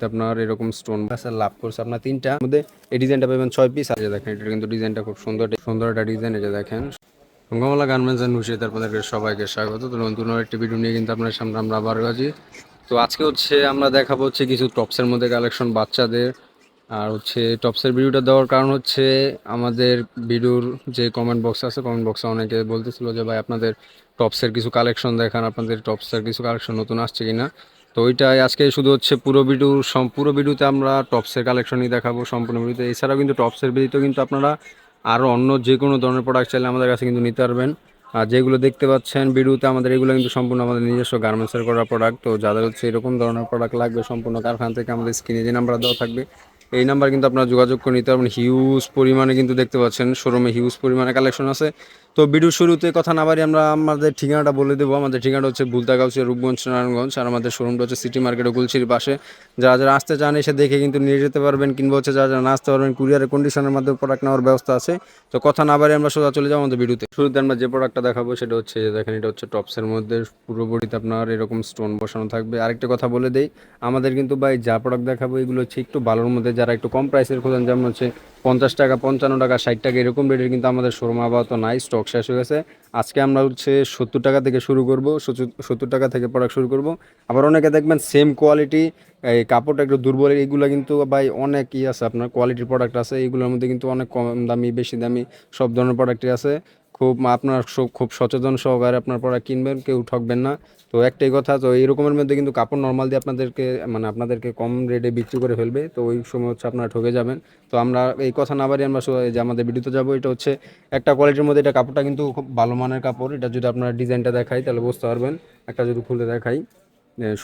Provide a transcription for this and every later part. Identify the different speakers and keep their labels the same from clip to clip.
Speaker 1: বডিতে আপনার এরকম স্টোন গাছের লাভ করছে আপনার তিনটা। মধ্যে এই ডিজাইনটা পাবেন ছয় পিস আছে দেখেন, এটা কিন্তু ডিজাইনটা খুব সুন্দর। সুন্দর একটা ডিজাইন এটা দেখেন। গমলা গার্মেন্টস অ্যান্ড নুশিত আপনাদেরকে সবাইকে স্বাগত। তো নতুন একটি ভিডিও নিয়ে কিন্তু আপনার সামনে আমরা আবার আছি তো আজকে হচ্ছে আমরা দেখাবো হচ্ছে কিছু টপসের মধ্যে কালেকশন বাচ্চাদের। আর হচ্ছে টপসের ভিডিওটা দেওয়ার কারণ হচ্ছে আমাদের ভিডিওর যে কমেন্ট বক্স আছে কমেন্ট বক্সে অনেকে বলতেছিল যে, ভাই, আপনাদের টপসের কিছু কালেকশন দেখান। আপনাদের টপসের কিছু কালেকশন নতুন আসছে কিনা? তো ওইটাই, আজকে শুধু হচ্ছে পুরো ভিডিও পুরো ভিডিওতে আমরা টপসের কালেকশনই দেখাবো, সম্পূর্ণ ভিডিওতে এছাড়াও কিন্তু টপসের ভিডিও কিন্তু আপনারা আরও অন্য যে কোনো ধরনের প্রোডাক্ট চাইলে আমাদের কাছে কিন্তু নিতে পারবেন। আর যেগুলো দেখতে পাচ্ছেন ভিডিওতে আমাদের এগুলো কিন্তু সম্পূর্ণ আমাদের নিজস্ব গার্মেন্টসের করা প্রোডাক্ট তো যাদের হচ্ছে এরকম ধরনের প্রোডাক্ট লাগবে, সম্পূর্ণ কারখানা থেকে আমাদের স্ক্রিনে যে নাম্বার দেওয়া থাকবে এই নাম্বার কিন্তু আপনারা যোগাযোগ করে নিতে পারবেন। হিউজ পরিমাণে কিন্তু দেখতে পাচ্ছেন শোরুমে হিউজ পরিমাণে কালেকশন আছে। তো ভিডিও শুরুতে কথা না বাড়ি আমরা আমাদের ঠিকানাটা বলে দেবো। আমাদের ঠিকানাটা হচ্ছে বুলতাগাউসিয়া রূপগঞ্জ, নারায়ণগঞ্জ। আর আমাদের শোরুমটা হচ্ছে সিটি মার্কেট গুলছির পাশে। যারা যারা আসতে চান এসে দেখে কিন্তু নিয়ে যেতে পারবেন, কিংবা হচ্ছে যারা যারা আসতে পারবেন কুরিয়ারের কন্ডিশনের মাধ্যমে প্রোডাক্ট নেওয়ার ব্যবস্থা আছে। তো কথা না বাড়ি আমরা সোজা চলে যাব আমাদের ভিডিওতে শুরুতে আমরা যে প্রোডাক্টটা দেখাবো সেটা হচ্ছে দেখেন, এটা হচ্ছে টপসের মধ্যে। পুরো বডিতে আপনার এরকম স্টোন বসানো থাকবে। আরেকটা কথা বলে দেই, আমাদের কিন্তু ভাই যা প্রোডাক্ট দেখাবো, এগুলো হচ্ছে একটু ভালোর মধ্যে যারা একটু কম প্রাইসের খোঁজেন, যেমন হচ্ছে পঞ্চাশ টাকা, পঞ্চান্ন টাকা, ষাট টাকা, এরকম রেটের কিন্তু আমাদের শোরুম আপাতত নাই স্টক শেষ হয়ে গেছে। আজকে আমরা হচ্ছে সত্তর টাকা থেকে শুরু করব, সত্তর টাকা থেকে প্রোডাক্ট শুরু করব। আবার অনেকে দেখবেন সেম কোয়ালিটি এই কাপড়টা একটু দুর্বল এইগুলো কিন্তু ভাই অনেক ই আছে, আপনার কোয়ালিটির প্রোডাক্ট আছে এইগুলোর মধ্যে কিন্তু অনেক কম দামি, বেশি দামি, সব ধরনের প্রোডাক্টই আছে। খুব আপনার খুব সচেতন সহকারে আপনার প্রোডাক্ট কিনবেন, কেউ ঠকবেন না। তো একটাই কথা, তো এরকমের মধ্যে কিন্তু কাপড় নর্মাল দিয়ে আপনাদেরকে মানে আপনাদেরকে কম রেটে বিক্রি করে ফেলবে, তো ওই সময় হচ্ছে আপনারা ঠকে যাবেন। তো আমরা এই কথা না বাড়ি আমরা যে আমাদের ভিডিওতে যাব, এটা হচ্ছে একটা কোয়ালিটির মধ্যে এটা কাপড়টা কিন্তু খুব ভালো মানের কাপড়। এটা যদি আপনারা ডিজাইনটা দেখাই, তাহলে বুঝতে পারবেন। একটা যদি খুলে দেখাই।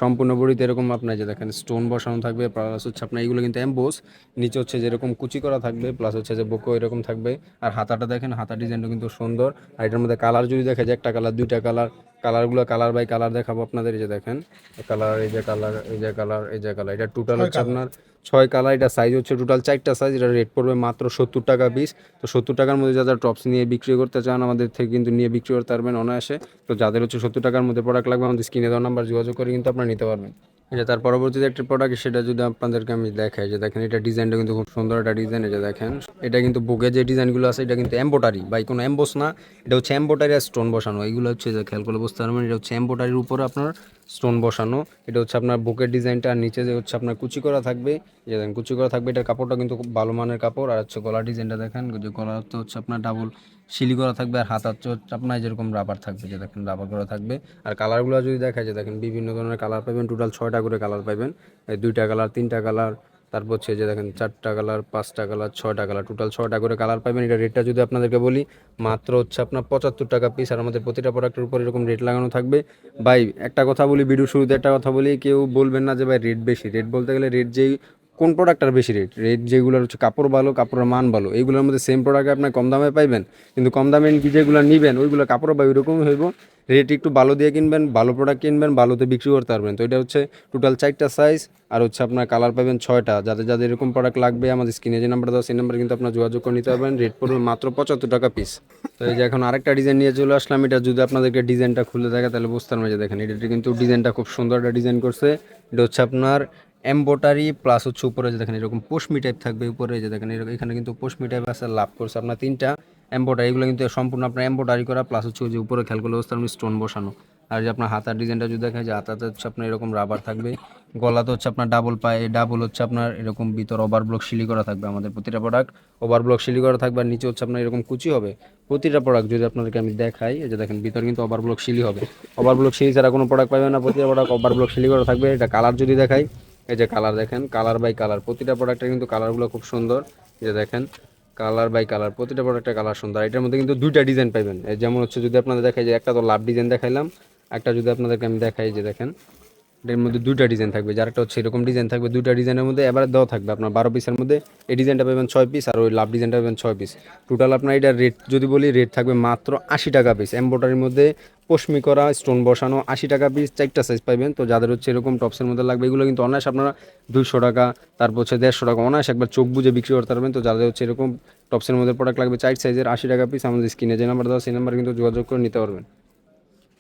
Speaker 1: সম্পূর্ণ বডিতে এরকম আপনার যে দেখেন স্টোন বসানো থাকবে প্লাস হচ্ছে আপনার এইগুলো কিন্তু অ্যাম্বোস নিচে হচ্ছে যেরকম কুচি করা থাকবে প্লাস হচ্ছে যে বোকো এরকম থাকবে। আর হাতাটা দেখেন হাতা ডিজাইনটা কিন্তু সুন্দর। আর এটার মধ্যে কালার যদি দেখা যায় একটা কালার দুইটা কালার কালারগুলো কালার বাই কালার দেখাবো আপনাদের এই যে দেখেন। কালার এই যে কালার এই যে কালার এই যে কালার এটা টোটাল হচ্ছে আপনার ছয় কালার এটা সাইজ হচ্ছে টোটাল চারটা সাইজ এটা রেট পড়বে মাত্র সত্তর টাকা পিস তো সত্তর টাকার মধ্যে যারা টপস নিয়ে বিক্রি করতে চান, আমাদের থেকে কিন্তু নিয়ে বিক্রি করতে পারবেন অনায়াসে। তো যাদের হচ্ছে সত্তর টাকার মধ্যে প্রোডাক্ট লাগবে, আমাদের স্ক্রিনে দেওয়ার নাম্বার যোগাযোগ করে কিন্তু আপনারা নিতে পারবেন। এটা তার পরবর্তীতে একটা প্রোডাক্ট সেটা যদি আপনাদেরকে আমি দেখাই, যে দেখেন এটা ডিজাইনটা কিন্তু খুব সুন্দর একটা ডিজাইন এটা দেখেন। এটা কিন্তু বুকে যে ডিজাইনগুলো আছে, এটা কিন্তু এম্বোটারি বা কোনো এম্বোস না। এটা হচ্ছে এম্বোটারি আর স্টোন বসানো। এইগুলো হচ্ছে যে খেয়াল করে বুঝতে পারবেন, এটা হচ্ছে এম্বোটারির উপরে আপনার স্টোন বসানো। এটা হচ্ছে আপনার বুকের ডিজাইনটা, আর নিচে যে হচ্ছে আপনার কুচি করা থাকবে যে দেখেন, কুচি করা থাকবে, এটার কাপড়টা কিন্তু খুব ভালো মানের কাপড়, আর হচ্ছে গলার ডিজাইনটা দেখেন, যে গলা তো হচ্ছে আপনার ডাবল শিলি করা থাকবে, আর হাত হচ্ছে আপনার যেরকম রাবার থাকবে, যে দেখেন রাবার করা থাকবে। আর কালারগুলো যদি দেখা যায় দেখেন বিভিন্ন ধরনের কালার পাবেন টোটাল ছয়টা করে কালার পাবেন দুইটা কালার তিনটা কালার তারপর হচ্ছে যে দেখেন চারটা কালার পাঁচটা কালার ছয়টা কালার টোটাল ছয়টা করে কালার পাবেন এটা রেটটা যদি আপনাদেরকে বলি, মাত্র হচ্ছে আপনার পঁচাত্তর টাকা পিস আর আমাদের প্রতিটা প্রোডাক্টের উপর এরকম রেট লাগানো থাকবে। ভাই, একটা কথা বলি ভিডিও শুরুতে একটা কথা বলি, কেউ বলবেন না যে, ভাই রেট বেশি। রেট বলতে গেলে রেট যেই কোন প্রোডাক্টটার বেশি রেট রেট যেগুলোর হচ্ছে কাপড় ভালো, কাপড়ের মান ভালো এইগুলোর মধ্যে সেম প্রোডাক্ট আপনি কম দামে পাইবেন, কিন্তু কম দামে যেগুলো নিবেন, ওইগুলো কাপড় বা ওইরকমই হইব। রেট একটু ভালো দিয়ে কিনবেন, ভালো প্রোডাক্ট কিনবেন, ভালোতে বিক্রি করতে পারবেন। তো এটা হচ্ছে টোটাল চারটা সাইজ আর হচ্ছে আপনার কালার পাবেন ছয়টা। যাদের যাদের এরকম প্রোডাক্ট লাগবে, আমাদের স্ক্রিনে যে নাম্বার দেওয়া সেই নাম্বারে কিন্তু আপনার যোগাযোগ করে নিতে পারবেন। রেট পড়বে মাত্র পঁচাত্তর টাকা পিস তো এই যে এখন আরেকটা ডিজাইন নিয়ে চলে আসলাম, এটা যদি আপনাদেরকে ডিজাইনটা খুলে থাকে তাহলে বুঝতে পারবেন যে দেখেন এটা কিন্তু ডিজাইনটা খুব সুন্দর একটা ডিজাইন করছে। এটা হচ্ছে আপনার এম্বোটারি প্লাস হচ্ছে উপরে যে দেখেন এরকম পোশমি টাইপ থাকবে, উপরে যে দেখেন এরকম, এখানে কিন্তু পোশমি টাইপ আছে লাভ করছে আপনার তিনটা এম্বোটারি এগুলো কিন্তু সম্পূর্ণ আপনার এম্বোটারি করা প্লাস হচ্ছে যে উপরে খেয়াল করলে বুঝতে পারবেন স্টোন বসানো। আর যে আপনার হাতার ডিজাইনটা যদি দেখা যায়, হাতাতে হচ্ছে আপনার এরকম রাবার থাকবে, গলাতে হচ্ছে আপনার ডাবল পায়ে ডাবল হচ্ছে আপনার এরকম ভিতর ওভার ব্লক শিলি করা থাকবে আমাদের প্রতিটা প্রোডাক্ট ওভার ব্লক শিলি করা থাকবে আর নিচে হচ্ছে আপনার এরকম কুচি হবে, প্রতিটা প্রোডাক্ট যদি আপনাদেরকে আমি দেখাই, এই যে দেখেন ভিতর কিন্তু ওভার ব্লক শিলি হবে ওভার ব্লক শিলি ছাড়া কোনো প্রোডাক্ট পাবে না, প্রতিটা প্রোডাক্ট ওভার ব্লক শিলি করা থাকবে, এটা কালার যদি দেখাই এই যে কালার দেখেন কালার বাই কালার প্রতিটা প্রোডাক্টের কিন্তু কালারগুলো খুব সুন্দর। যে দেখেন কালার বাই কালার প্রতিটা প্রোডাক্টের কালার সুন্দর। এটার মধ্যে কিন্তু দুইটা ডিজাইন পাবেন যেমন হচ্ছে যদি আপনাদের দেখাই যে একটা তো লাভ ডিজাইন দেখাইলাম, একটা যদি আপনাদেরকে আমি দেখাই যে দেখেন এটার মধ্যে দুইটা ডিজাইন থাকবে যার একটা হচ্ছে এরকম ডিজাইন থাকবে, দুইটা ডিজাইনের মধ্যে এবার দেওয়া থাকবে আপনার বারো পিসের মধ্যে। এই ডিজাইনটা পাবেন ছয় পিস আর ওই লাভ ডিজাইনটা পাবেন ছয় পিস টোটাল আপনার এটা রেট যদি বলি রেট থাকবে মাত্র আশি টাকা পিস এম্বোটারির মধ্যে পশমি করা স্টোন বসানো, আশি টাকা পিস চারটা সাইজ পাবেন তো যাদের হচ্ছে এরকম টপসের মধ্যে লাগবে, এগুলো কিন্তু অনায়াস আপনারা দুইশো টাকা, তারপর হচ্ছে দেড়শো টাকা, অনায়াস একবার চোখ বুঝে বিক্রি করতে পারবেন। তো যাদের হচ্ছে এরকম টপসের মধ্যে প্রোডাক্ট লাগবে, চার সাইজের আশি টাকা পিস আমাদের স্ক্রিনে যে নাম্বার দেওয়া সেই নাম্বার কিন্তু যোগাযোগ করে নিতে পারবেন।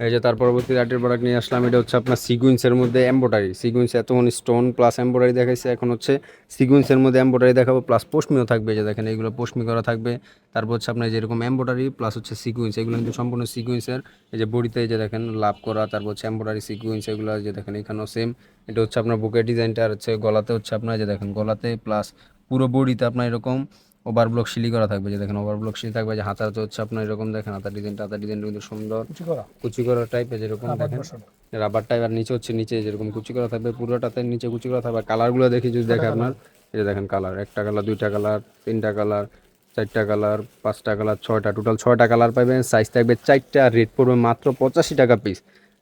Speaker 1: এই যে তার পরবর্তী আর্টের প্রোডাক্ট নিয়ে আসলাম, এটা হচ্ছে আপনার সিকুয়েন্সের মধ্যে এম্বোটারি সিকুয়েন্স এতক্ষণ স্টোন প্লাস এম্বোটারি দেখাইছে, এখন হচ্ছে সিকুয়েন্সের মধ্যে এম্বোটারি দেখাবো প্লাস পোস্টমিও থাকবে যে দেখেন এগুলো পোস্টমি করা থাকবে। তারপর হচ্ছে আপনার যেরকম এম্বোটারি প্লাস হচ্ছে সিকুয়েন্স এগুলো কিন্তু সম্পূর্ণ সিকুয়েন্সের এই যে বডিতে যে দেখেন লাভ করা, তারপর হচ্ছে এম্বোটারি সিকুয়েন্স এগুলো যে দেখেন এখানেও সেম এটা হচ্ছে আপনার বুকের ডিজাইনটা আর হচ্ছে গলাতে হচ্ছে আপনার যে দেখেন গলাতে প্লাস পুরো বডিতে আপনার এরকম ওভার ব্লক শিলি করা থাকবে যে দেখেন ওভার ব্লক শিলি থাকবে যে হাতাতে হচ্ছে আপনার এরকম দেখেন হাতার ডিজাইনটা হাতার ডিজাইনটা কিন্তু সুন্দর। কুচি করা? টাইপের যেরকম দেখেন। রাবার টাইপ আর নিচে হচ্ছে নিচে যেরকম কুচি করা থাকবে পুরোটাতে নিচে কুচি করা থাকবে। কালারগুলো দেখি যদি দেখে আপনার এই যে দেখেন কালার একটা কালার দুইটা কালার তিনটা কালার চারটা কালার পাঁচটা কালার ছয়টা টোটাল ছয়টা কালার পাবেন সাইজ থাকবে চারটা রেট পড়বে মাত্র পঁচাশি টাকা পিস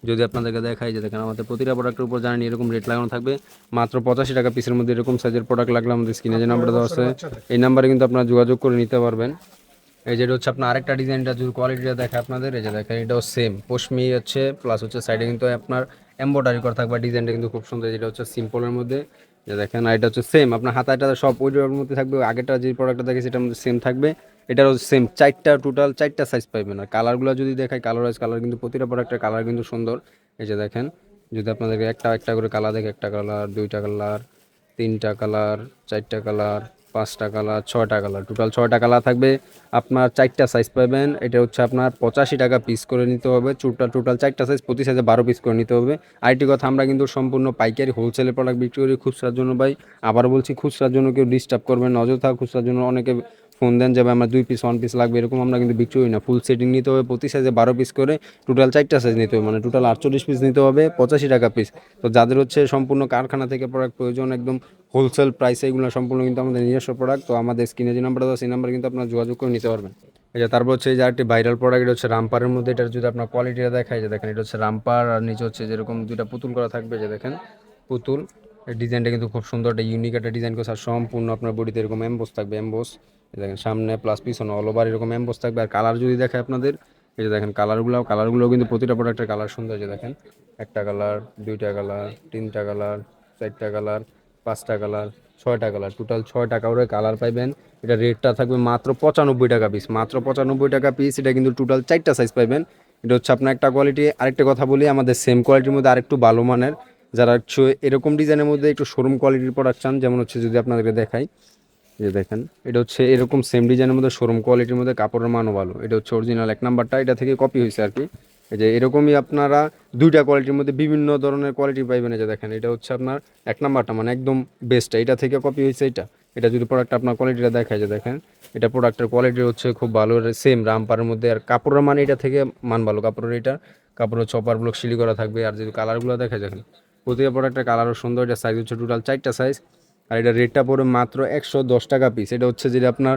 Speaker 1: যদি আপনাদেরকে দেখাই যে দেখেন, আমাদের প্রতিটা প্রোডাক্টের উপর জানেন এরকম রেট লাগানো থাকবে। মাত্র পঁচাশি টাকা পিসের মধ্যে এরকম সাইজের প্রোডাক্ট লাগলে আমাদের স্ক্রিনে যে নাম্বার দেওয়া আছে, এই নাম্বারে কিন্তু আপনারা যোগাযোগ করে নিতে পারবেন। এই যেটা হচ্ছে আপনার আরেকটা ডিজাইনটা যদি কোয়ালিটিটা দেখে আপনাদের, এই যে দেখেন, এটাও সেম পশমি হচ্ছে প্লাস হচ্ছে সাইডে কিন্তু আপনার এম্বয়ডারি করা থাকবে ডিজাইনটা কিন্তু খুব সুন্দর, যেটা হচ্ছে সিম্পলের মধ্যে। যে দেখেন এটা হচ্ছে সেম আপনার হাতাটা সব ওইটার মধ্যে থাকবে, আগেরটা যে প্রোডাক্টটা দেখে সেটার মধ্যে সেম থাকবে। এটারও সেম চারটা টোটাল চারটা সাইজ পাইবেন। আর কালারগুলো যদি দেখাই কালার ওয়াইজ কালার কিন্তু প্রতিটা প্রোডাক্টের কালার কিন্তু সুন্দর। এই যে দেখেন, যদি আপনাদেরকে একটা একটা করে কালার দেখে, একটা কালার দুইটা কালার তিনটা কালার চারটা কালার পাঁচটা কালার ছয়টা কালার টোটাল ছয়টা কালার থাকবে। আপনার চারটা সাইজ পাবেন, এটা হচ্ছে আপনার পঁচাশি টাকা পিস করে নিতে হবে। টোটাল টোটাল চারটা সাইজ প্রতি সাইজে বারো পিস করে নিতে হবে। আরেকটি কথা, আমরা কিন্তু সম্পূর্ণ পাইকারি হোলসেলে প্রোডাক্ট বিক্রি করি খুচরার জন্য ভাই। আবার বলছি, খুচরার জন্য কেউ ডিস্টার্ব করবেন নজর অযথা খুচরার জন্য অনেকে ফোন দেন যাবে আমার দুই পিস ওয়ান পিস লাগবে। এরকম আমরা কিন্তু বিক্রি করি না। ফুল সেটিং নিতে হবে, প্রতি সাইজে বারো পিস করে টোটাল চারটা সাইজ নিতে হবে। মানে টোটাল আটচল্লিশ পিস নিতে হবে, পঁচাশি টাকা পিস তো যাদের হচ্ছে সম্পূর্ণ কারখানা থেকে প্রোডাক্ট প্রয়োজন, একদম হোলসেল প্রাইসে এগুলো সম্পূর্ণ কিন্তু আমাদের নিজস্ব প্রোডাক্ট তো আমাদের স্ক্রিনে যে নাম্বার দেওয়া সেই নাম্বার কিন্তু আপনারা যোগাযোগ করে নিতে পারবেন। এটা তারপর হচ্ছে যে আরেকটি ভাইরাল প্রোডাক্ট এটা হচ্ছে রামপারের মধ্যে। এটা যদি আপনার কোয়ালিটিটা দেখায় যে দেখেন, এটা হচ্ছে রামপার আর নিচে হচ্ছে যেরকম দুইটা পুতুল করা থাকবে যে দেখেন, পুতুল। ডিজাইনটা কিন্তু খুব সুন্দর। একটা ইউনিক একটা ডিজাইন করছে আর সম্পূর্ণ আপনার বডিতে এরকম এম্বোস থাকবে এম্বোস দেখেন, সামনে প্লাস পিছনে অল ওভার এরকম এম্বোস থাকবে। আর কালার যদি দেখে আপনাদের, এই যে দেখেন কালারগুলো কালারগুলো কিন্তু প্রতিটা প্রোডাক্টের কালার সুন্দর যে দেখেন। একটা কালার দুইটা কালার তিনটা কালার চারটা কালার পাঁচটা কালার ছয়টা কালার টোটাল ছয়টা কালারের কালার পাইবেন। এটা রেটটা থাকবে মাত্র পঁচানব্বই টাকা পিস মাত্র পঁচানব্বই টাকা পিস এটা কিন্তু টোটাল চারটা সাইজ পাইবেন। এটা হচ্ছে আপনার একটা কোয়ালিটি আরেকটা কথা বলি, আমাদের সেম কোয়ালিটির মধ্যে আরেকটু ভালো মানের যারা হচ্ছে এরকম ডিজাইনের মধ্যে একটু শোরুম কোয়ালিটির প্রোডাক্ট চান, যেমন হচ্ছে যদি আপনাদেরকে দেখাই যে দেখেন, এটা হচ্ছে এরকম সেম ডিজাইনের মধ্যে শোরুম কোয়ালিটির মধ্যে কাপড়ের মানও ভালো। এটা হচ্ছে অরিজিনাল এক নাম্বারটা এটা থেকে কপি হয়েছে আর কি। এই যে এরকমই আপনারা দুইটা কোয়ালিটির মধ্যে বিভিন্ন ধরনের কোয়ালিটি পাইবেন যে দেখেন, এটা হচ্ছে আপনার এক নাম্বারটা মানে একদম বেস্টটা এটা থেকে কপি হয়েছে এটা। এটা যদি প্রোডাক্ট আপনার কোয়ালিটিটা দেখায় যে দেখেন, এটা প্রোডাক্টের কোয়ালিটি হচ্ছে খুব ভালো সেম রামপারের মধ্যে। আর কাপড়ের মান এটা থেকে মান ভালো, কাপড়ের এটা, কাপড়ের চপার ব্লক সিলি করা থাকবে। আর যদি কালারগুলো দেখা দেখেন প্রতিটা প্রোডাক্টের কালারও সুন্দর, এটা সাইজ হচ্ছে টোটাল চারটা সাইজ আর এটা রেটটা পড়বে মাত্র একশো দশ টাকা পিস এটা হচ্ছে যেটা আপনার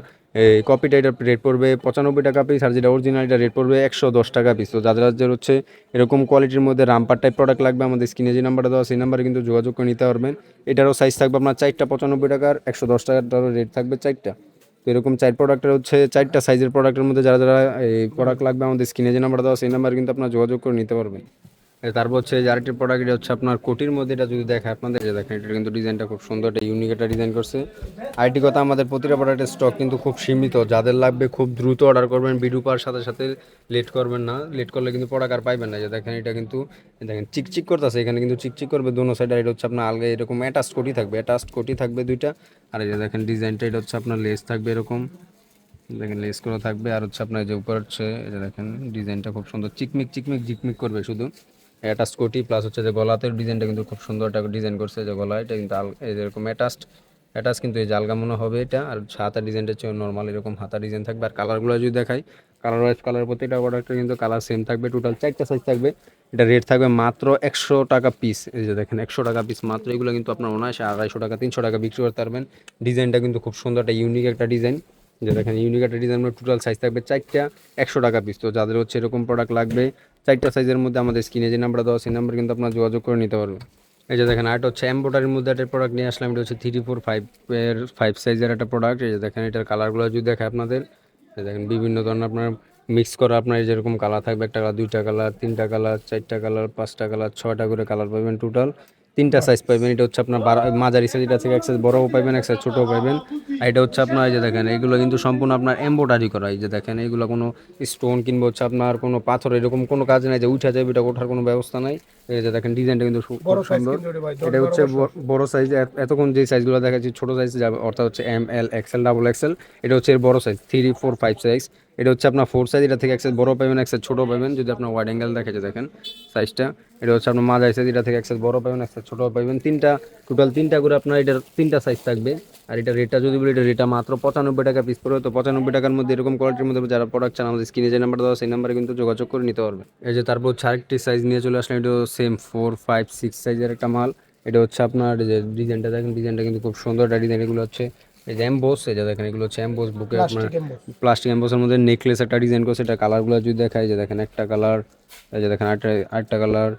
Speaker 1: কপিটা এটা রেট পড়বে পঁচানব্বই টাকা পিস আর যেটা অরিজিনাল এটা রেট পড়বে একশো দশ টাকা পিস তো যাদের যাদের হচ্ছে এরকম কোয়ালিটির মধ্যে রামপার টাইপ প্রোডাক্ট লাগবে, আমাদের স্ক্রিনে যে নাম্বারটা দেওয়া সেই নাম্বারে কিন্তু যোগাযোগ করে নিতে পারবেন। এটারও সাইজ থাকবে আপনার চারটা পঁচানব্বই টাকার একশো দশ টাকারও রেট থাকবে চারটা। তো এরকম চার প্রোডাক্টের হচ্ছে চারটা সাইজের প্রোডাক্টের মধ্যে যারা যারা এই প্রোডাক্ট লাগবে, আমাদের স্ক্রিনে যে নাম্বার দেওয়া সেই নাম্বারে কিন্তু আপনার যোগাযোগ করে নিতে পারবেন। তারপর হচ্ছে আরেকটি প্রোডাক্ট এটা হচ্ছে আপনার কোটির মধ্যে এটা যদি দেখে আপনাদের যে দেখেন, এটা কিন্তু ডিজাইনটা খুব সুন্দর একটা ইউনিক একটা ডিজাইন করছে। আরেকটি কথা, আমাদের প্রতিটা প্রোডাক্টের স্টক কিন্তু খুব সীমিত। যাদের লাগবে খুব দ্রুত অর্ডার করবেন, ভিডিও পাওয়ার সাথে সাথে লেট করবেন না। লেট করলে কিন্তু প্রোডাক্ট আর পাইবেন না। যে দেখেন, এটা কিন্তু দেখেন, চিকচিক করতেছে। এখানে কিন্তু চিকচিক করবে দোনো সাইড এটা হচ্ছে আপনার আলগা, এরকম অ্যাটাস্ট কোটি থাকবে। অ্যাটাস্ট কোটি থাকবে দুইটা। আর এই যে দেখেন ডিজাইনটা এটা হচ্ছে আপনার লেস থাকবে এরকম। দেখেন লেস করা থাকবে। আর হচ্ছে আপনার যে উপর হচ্ছে এটা দেখেন ডিজাইনটা খুব সুন্দর। চিকমিক চিকমিক, ঝিকমিক করবে শুধু। অ্যাটাস্ট কোটি প্লাস হচ্ছে যে গলাতের ডিজাইনটা কিন্তু খুব সুন্দর একটা ডিজাইন করছে যে গলা এটা কিন্তু যেরকম অ্যাটাস্ট অ্যাটাচ কিন্তু এই জালগা মনে হবে এটা। আর হাতা ডিজাইনটা হচ্ছে নর্মাল এরকম হাতা ডিজাইন থাকবে। আর কালারগুলো যদি দেখাই কালার ওয়াইজ কালার প্রতিটা প্রোডাক্টের কিন্তু কালার সেম থাকবে। টোটাল চারটা সাইজ থাকবে। এটা রেট থাকবে মাত্র একশো টাকা পিস এই যে দেখেন, একশো টাকা পিস মাত্র। এগুলো কিন্তু আপনার অনায়াসে আড়াইশো টাকা, তিনশো টাকা বিক্রি করতে পারবেন। ডিজাইনটা কিন্তু খুব সুন্দর, একটা ইউনিক একটা ডিজাইন যে দেখেন ইউনিক একটা ডিজাইন টোটাল সাইজ থাকবে চারটা, একশো টাকা পিস তো যাদের হচ্ছে এরকম প্রোডাক্ট লাগবে, চারটা সাইজের মধ্যে আমাদের স্ক্রিনে যে নাম্বার দেওয়া সেই নাম্বার কিন্তু আপনার যোগাযোগ করে নিতে পারবেন। এই যে দেখেন, আরেকটা হচ্ছে এম্বোটারির মধ্যে একটা প্রোডাক্ট নিয়ে আসলাম, এটা হচ্ছে থ্রি ফোর ফাইভ এর ফাইভ সাইজের একটা প্রোডাক্ট এই যে দেখেন, এটার কালারগুলো যদি দেখে আপনাদের দেখেন, বিভিন্ন ধরনের আপনার মিক্স করা আপনার যেরকম কালার থাকবে, একটা কালার দুইটা কালার তিনটা কালার চারটা কালার পাঁচটা কালার ছয়টা করে কালার পাবেন টোটাল তিনটা সাইজ পাইবেন এটা হচ্ছে আপনার মাঝারি সাইজ এটা থেকে এক সাইজ বড়ও পাইবেন এক সাইজ ছোটও পাইবেন। আর এটা হচ্ছে আপনার এই যে দেখেন এগুলো কিন্তু সম্পূর্ণ আপনার এম্বোটারি করা এই যে দেখেন এগুলো কোনো স্টোন কিংবা হচ্ছে আপনার কোনো পাথর এরকম কোনো কাজ নাই যে উঠা যাবে এটা ওঠার কোনো ব্যবস্থা নাই। এই যে দেখেন ডিজাইনটা কিন্তু সুন্দর। এটা হচ্ছে বড় সাইজ এতক্ষণ যে সাইজগুলো দেখাচ্ছি ছোট সাইজ যাবে অর্থাৎ হচ্ছে M L XL double XL এটা হচ্ছে এর বড় size three four five size এটা হচ্ছে আপনার ফোর সাইজ এটা থেকে এক সাইজ বড় পাবেন, এক সাইজ ছোট পাবেন। যদি আপনার ওয়াইড অ্যাঙ্গেল দেখে দেখেন সাইজটা এটা হচ্ছে আপনার মাঝারি সাইজ এটা থেকে এক সাইজ বড় পাবেন, এক সাইজ ছোট পাবেন। তিনটা টোটাল তিনটা করে আপনার এটার তিনটা সাইজ থাকবে। আর এটা রেটটা যদি বলি এটা রেটটা মাত্র পঁচানব্বই টাকা পিস পড়বে। তো পঁচানব্বই টাকার মধ্যে এরকম কোয়ালিটির মধ্যে যারা প্রোডাক্ট চান, আমাদের স্ক্রিনে যে নাম্বার দেওয়া সেই নাম্বারে কিন্তু যোগাযোগ করে নিতে পারবে এই যে তারপর হচ্ছে আরেকটি সাইজ নিয়ে চলে আসলাম এটা সেম ফোর ফাইভ সিক্স সাইজের একটা মাল। এটা হচ্ছে আপনার যে ডিজাইনটা দেখেন ডিজাইনটা কিন্তু খুব সুন্দর একটা ডিজাইন এগুলো হচ্ছে এই যে এমবোস এই যে দেখেন এগুলো হচ্ছে এমবোস বুকে আপনার প্লাস্টিক এমবোসের মধ্যে নেকলেস একটা ডিজাইন করছে এটা কালারগুলো যদি দেখায় যে দেখেন একটা কালার এই যে দেখেন আটটা আটটা কালার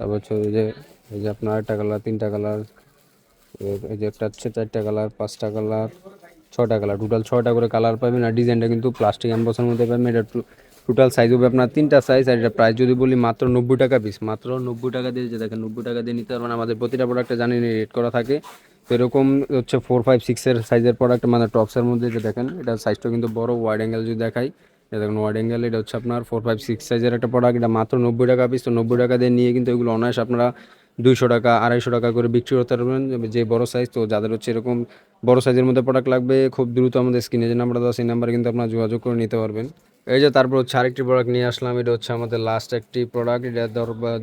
Speaker 1: তারপর হচ্ছে ওই যে এই যে আপনার আটটা কালার তিনটা কালার এই যে একটা হচ্ছে চারটা কালার পাঁচটা কালার ছটা কালার টোটাল ছটা করে কালার পাবেন আর ডিজাইনটা কিন্তু প্লাস্টিক এমবসের মধ্যে পাবেন এটা টোটাল সাইজ হবে আপনার তিনটা সাইজ আর এটা প্রাইস যদি বলি মাত্র নব্বই টাকা পিস মাত্র নব্বই টাকা দিয়ে যে দেখেন নব্বই টাকা দিয়ে নিতে পারবেন আমাদের প্রতিটা প্রোডাক্টে জানি রেট করা থাকে। এরকম হচ্ছে ফোর ফাইভ সিক্সের সাইজের প্রোডাক্ট মানে টপসের মধ্যে যে দেখেন এটা সাইজটা কিন্তু বড় ওয়াইড অ্যাঙ্গেল যদি দেখাই, এটা দেখুন ওয়াইড অ্যাঙ্গেল এটা হচ্ছে আপনার ফোর ফাইভ সিক্স সাইজের একটা প্রোডাক্ট এটা মাত্র নব্বই টাকা পিস তো নব্বই টাকা দিয়ে নিয়ে কিন্তু এগুলো অনায়াস আপনারা দুইশো টাকা, আড়াইশো টাকা করে বিক্রি করতে পারবেন, যে বড় সাইজ তো যাদের হচ্ছে এরকম বড় সাইজের মধ্যে প্রোডাক্ট লাগবে, খুব দ্রুত আমাদের স্ক্রিনে যে নাম্বার দেওয়া সেই নাম্বারে কিন্তু আপনারা যোগাযোগ করে নিতে পারবেন। এই যে তারপর হচ্ছে আরেকটি প্রোডাক্ট নিয়ে আসলাম এটা হচ্ছে আমাদের লাস্ট একটি প্রোডাক্ট এটা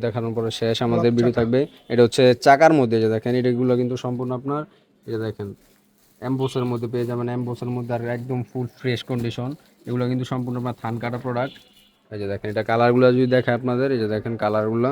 Speaker 1: দেখানোর পরে শেষ আমাদের ভিডিও থাকবে। এটা হচ্ছে চাকার মধ্যে যে দেখেন এটাগুলো কিন্তু সম্পূর্ণ আপনার এই যে দেখেন অ্যাম্বোসের মধ্যে পেয়ে যাবেন অ্যাম্বোসের মধ্যে আর একদম ফুল ফ্রেশ কন্ডিশন এগুলো কিন্তু সম্পূর্ণ আপনার থান কাটা প্রোডাক্ট এই যে দেখেন এটা কালারগুলো যদি দেখায় আপনাদের এই যে দেখেন কালারগুলো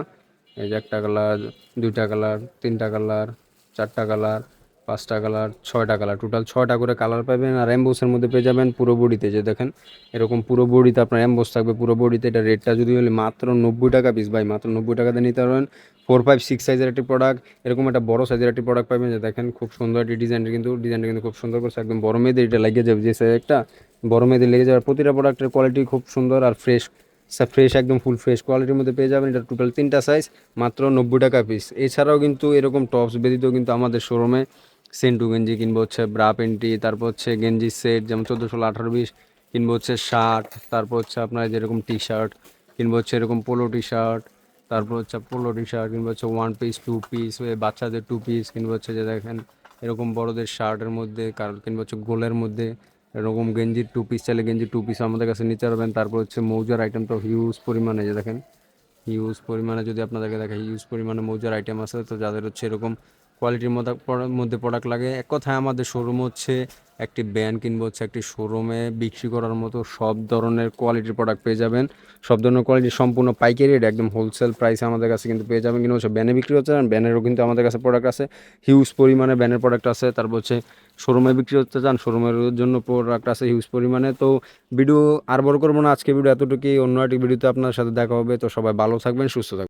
Speaker 1: এই যে একটা কালার দুইটা কালার তিনটা কালার চারটা কালার পাঁচটা কালার ছয়টা কালার টোটাল ছয়টা করে কালার পাবেন আর অ্যাম্বোসের মধ্যে পেয়ে যাবেন পুরো বডিতে যে দেখেন, এরকম পুরো বডিতে আপনার অ্যাম্বোস থাকবে পুরো বডিতে। এটা রেটটা যদি হলে মাত্র নব্বই টাকা পিস ভাই, মাত্র নব্বই টাকাতে নিতে পারবেন। ফোর ফাইভ সিক্স সাইজের একটি প্রোডাক্ট এরকম একটা বড় সাইজের একটি প্রোডাক্ট পাবেন। যে দেখেন, খুব সুন্দর একটি ডিজাইনটা কিন্তু ডিজাইনটা কিন্তু খুব সুন্দর করছে, একদম বড় মেয়েদের এটা লাগিয়ে যাবে, যে size একটা বড় মেয়েদের লেগে যাবে। প্রতিটা প্রোডাক্টের কোয়ালিটি খুব সুন্দর আর ফ্রেশ ফ্রেশ একদম ফুল ফ্রেশ কোয়ালিটির মধ্যে পেয়ে যাবেন। এটা টোটাল তিনটা সাইজ মাত্র নব্বই টাকা পিস এছাড়াও কিন্তু এরকম টপস ব্যতীত কিন্তু আমাদের শোরুমে সেন্টু গেঞ্জি কিংবা হচ্ছে ব্রা প্যান্টি, তারপর হচ্ছে গেঞ্জি সেট যেমন চোদ্দ ষোলো, আঠারো, বিশ কিংবা হচ্ছে শার্ট, তারপর হচ্ছে আপনার যেরকম টি শার্ট কিংবা হচ্ছে এরকম পোলো টি শার্ট তারপর হচ্ছে পোলো টি শার্ট কিংবা হচ্ছে ওয়ান পিস টু পিস বাচ্চাদের টু পিস কিংবা হচ্ছে যে দেখেন এরকম বড়দের শার্টের মধ্যে, কারণ কিংবা হচ্ছে গোলের মধ্যে, এরকম গেঞ্জির টু পিস চাইলে গেঞ্জির টু পিস আমাদের কাছে নিতে পারবেন, তারপর হচ্ছে মৌজার আইটেম তো হিউজ পরিমাণে যে দেখেন হিউজ পরিমাণে যদি আপনাদেরকে দেখে হিউজ পরিমাণে মৌজার আইটেম আছে, তো যাদের হচ্ছে এরকম কোয়ালিটির মধ্যে মধ্যে প্রোডাক্ট লাগে। এক কথায় আমাদের শোরুম হচ্ছে একটি ব্যান্ড কিনবো, হচ্ছে একটি শোরুমে বিক্রি করার মতো সব ধরনের কোয়ালিটির প্রোডাক্ট পেয়ে যাবেন। সব ধরনের কোয়ালিটি সম্পূর্ণ পাইকারি রেট একদম হোলসেল প্রাইসে আমাদের কাছে কিন্তু পেয়ে যাবেন। কিন্তু হচ্ছে ব্যানে বিক্রি হচ্ছে আর ব্যানেরও কিন্তু আমাদের কাছে প্রোডাক্ট আছে। হিউজ পরিমাণে ব্যানের প্রোডাক্ট আছে। তারপর হচ্ছে শোরুমে বিক্রি হতে চান শোরুমের জন্য প্রোডাক্ট আছে হিউজ পরিমাণে। তো ভিডিও আর বড় করব না। আজকে ভিডিও এতটুকুই। অন্য একটি ভিডিওতে আপনার সাথে দেখা হবে। তো সবাই ভালো থাকবেন, সুস্থ থাকবেন।